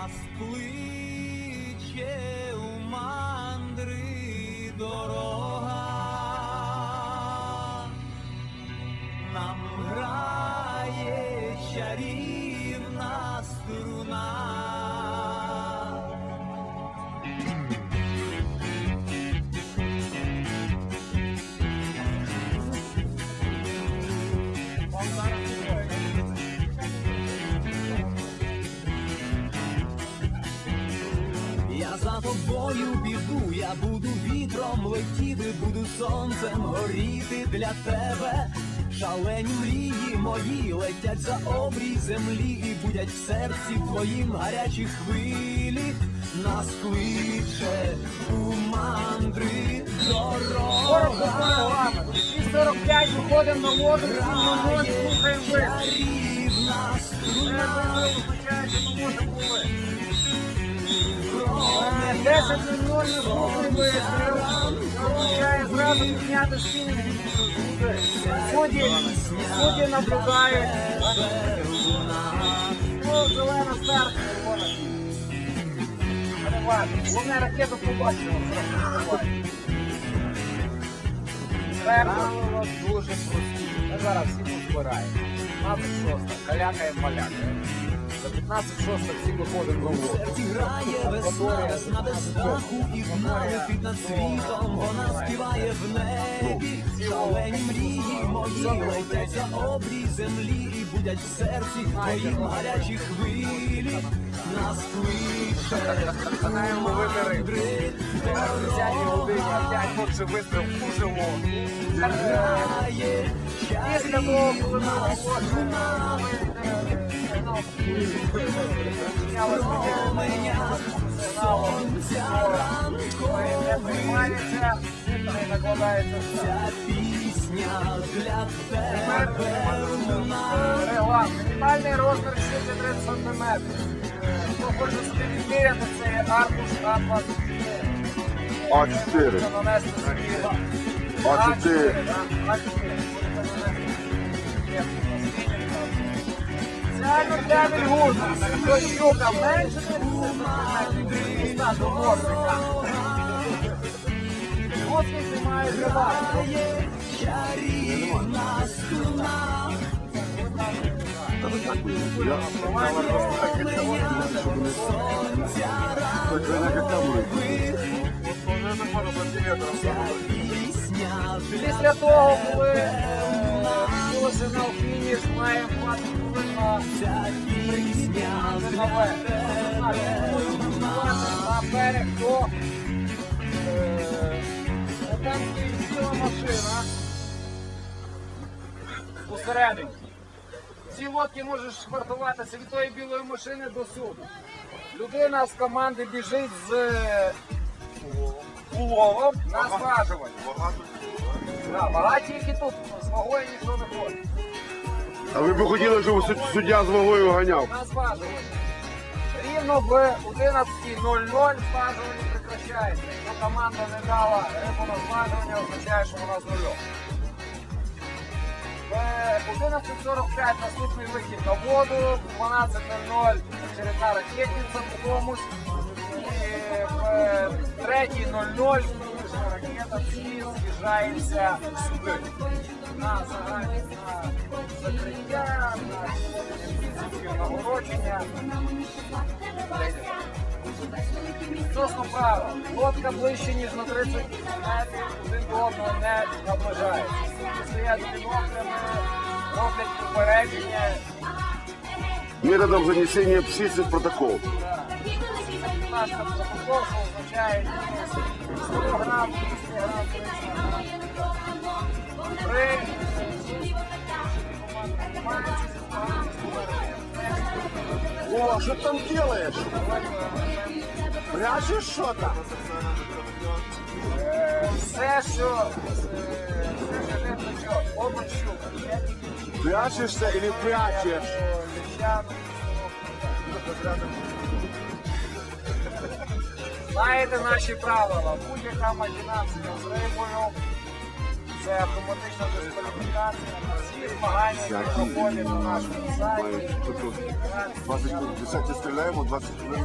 нас кличе за тобою біду, я буду вітром летіти, буду сонцем горіти для тебе. Шалені мрії мої летять за обрій землі і будять в серці твоїм гарячі хвилі. Нас кличе у мандри дорога. 45 виходимо на воду, слухаємо ви. Чарівна струна. Е, 10 минут не слухаємо ви. Означає зразу підняти стіни. Судді, судді наблюдають. Ну, зелена старт. Головне ракету побачимо. Правила дуже прості. Ми зараз всі тут збираємо. 15 калякає малякає. За 15 шоста всі виходимо на воду. серці грає весна, весна без страху і гна летить над світом, вона співає в небі. Шалені мрії мої летять за обрій землі і будять в серці твоїм гарячі хвилі. Нас кличе Знаємо вибери. В 10 годині опять вистріл в грає Після ми чарівна променя сонця ранковий. накладається пісня для тебе. Мінімальний розмір 30 см. Хто хоче собі відміряти, це є аркуш А24. А4. Можна нанести собі А4. да, А4. Спеціально для вільгузу. Хто щука менше, не до морсика. Морсик знімає рибак. Чарівна струна. Після того, коли на фініш, хвилина ця пісня для. На берег до е, там ціла машина посередині. Ці лодки можеш швартуватися від тої білої машини до суду. Людина з команди біжить з е, уловом на зважування. Да, вага тільки тут, з вагою ніхто не ходить. А ви б хотіли, щоб суд- суддя з вагою ганяв? На зважування. Рівно в 11.00 зважування прекращається. Якщо команда не дала рибу на зважування, означає, що вона з нульом. В 11.45 наступний вихід на воду, в 12.00 очередна ракетниця по комусь. І в 3.00 всі з'їжджається сюди. На загальні на закриття, на нагородження. Відносно правил, лодка ближче, ніж на 30 метрів, один до одного не наближається. Стоять біноклями, роблять попередження. Методом занесення в протокол. Наш протокол, що означає 100 грам, 200 грам, 300 грам. При О, що ти там робиш? Прячеш що там? Е, все, що е, все, що не плечо, обод щука. Прячешся или прячеш? Знаєте наші правила. Будь-яка махінація з рибою Це автоматична дискваліфікація. Всі змагання, які проходять на нашому сайті. 20 хвилин, 10 стріляємо, 20 хвилин.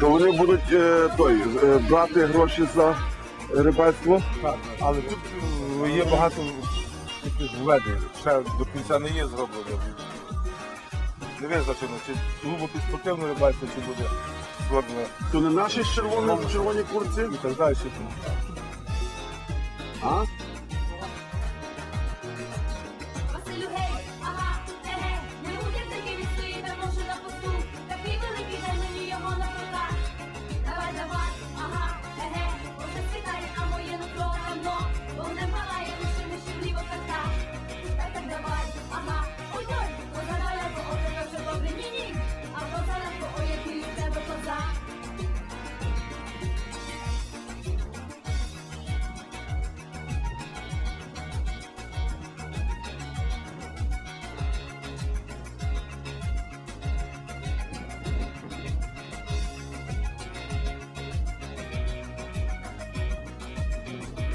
То вони будуть е, той, е, брати гроші за рибальство. Так, але тут е, є багато таких введень. Ще до кінця не є зроблено. Не визначено, чи сугубо під спортивну рибальство, чи буде зроблено То не наші з червоним в курці, і так далі. а?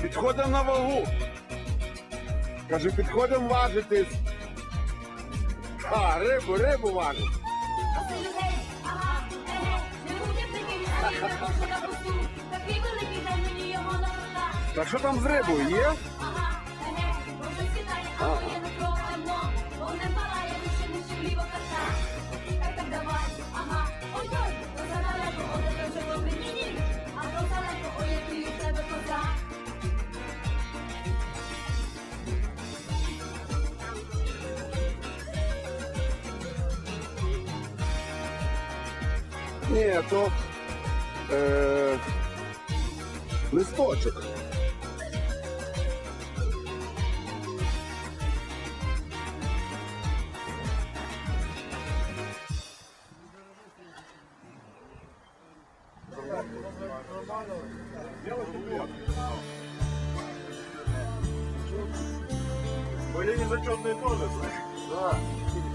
Підходимо на вагу. Каже, підходимо важитись. А, рибу, рибу важить. Василю, гей, ага, еге, не буде такий відстоїть, а може на. Такий великий дай мені його на руках. Так що там з рибою є? Ага, Ні, то е, листочок. Были незачетные тоже, Да.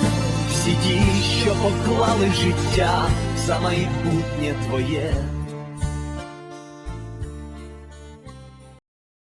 ті, що поклали життя за майбутнє твоє.